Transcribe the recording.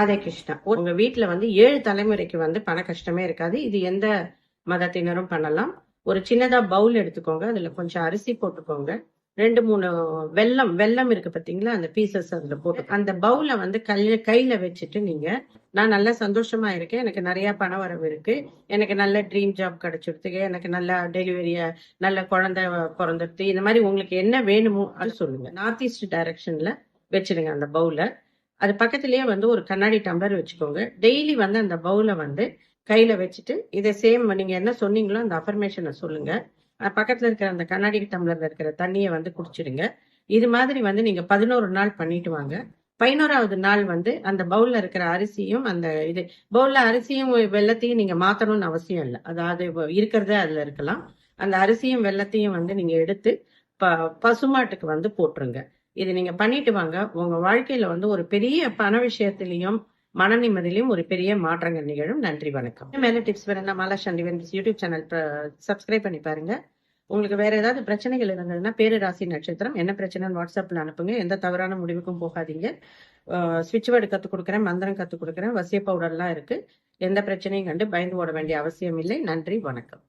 ராதே கிருஷ்ணா. உங்க வீட்டுல வந்து ஏழு தலைமுறைக்கு வந்து பண கஷ்டமே இருக்காது. இது எந்த மதத்தினரும் பண்ணலாம். ஒரு சின்னதா பவுல் எடுத்துக்கோங்க. அதுல கொஞ்சம் அரிசி போட்டுக்கோங்க. ரெண்டு மூணு வெல்லம் வெல்லம் இருக்கு பாத்தீங்களா? அந்த பீசஸ் அதுல போட்டு. அந்த பவுல வந்து கையில கையில வச்சுட்டு நீங்க நான் நல்லா சந்தோஷமா இருக்கேன். எனக்கு நிறைய பண வரவு இருக்கு. எனக்கு நல்ல ட்ரீம் ஜாப் கிடைச்சிருக்கு. எனக்கு நல்ல டெலிவரிய நல்ல குழந்தை பிறந்துடுது இந்த மாதிரி உங்களுக்கு என்ன வேணுமோ அது சொல்லுங்க. நார்த் ஈஸ்ட் டைரக்ஷன்ல வச்சிருங்க அந்த பவுல. அது பக்கத்துலயே வந்து ஒரு கண்ணாடி டம்ளர் வச்சுக்கோங்க. டெய்லி வந்து அந்த பவுலை வந்து கையில வச்சுட்டு இதை சேம் நீங்க என்ன சொன்னீங்களோ அந்த அஃபர்மேஷனை சொல்லுங்க. பக்கத்தில் பக்கத்துல இருக்கிற அந்த கண்ணாடி டம்ளர்ல இருக்கிற தண்ணியை வந்து குடிச்சிடுங்க. இது மாதிரி வந்து நீங்க பதினோரு நாள் பண்ணிட்டு வாங்க. பதினோராவது நாள் வந்து அந்த பவுல்ல இருக்கிற அரிசியும் அந்த இது பவுல்ல அரிசியும் வெள்ளத்தையும் நீங்க மாத்தணும்னு அவசியம் இல்லை. அதாவது இப்ப இருக்கிறதே அதுல இருக்கலாம். அந்த அரிசியும் வெள்ளத்தையும் வந்து நீங்க எடுத்து ப பசுமாட்டுக்கு வந்து போட்டுருங்க. இது நீங்க பண்ணிட்டு வாங்க. உங்க வாழ்க்கையில வந்து ஒரு பெரிய பண விஷயத்திலையும் மன நிம்மதியிலையும் ஒரு பெரிய மாற்றங்கள் நிகழும். நன்றி வணக்கம். மேல டிப்ஸ் வேணும்னா மாலா சண்டிவன் யூடியூப் சேனல் சப்ஸ்கிரைப் பண்ணி பாருங்க. உங்களுக்கு வேற ஏதாவது பிரச்சனைகள் இருந்ததுன்னா பேரராசி நட்சத்திரம் என்ன பிரச்சனைன்னு வாட்ஸ்அப்ல அனுப்புங்க. எந்த தவறான முடிவுக்கும் போகாதீங்க. சுவிட்ச் வேர்டு கற்றுக் கொடுக்குறேன் மந்திரம் கற்றுக் கொடுக்குறேன் வசிய பவுடர்லாம் இருக்கு. எந்த பிரச்சனையும் கண்டு பயந்து ஓட வேண்டிய அவசியம் இல்லை. நன்றி வணக்கம்.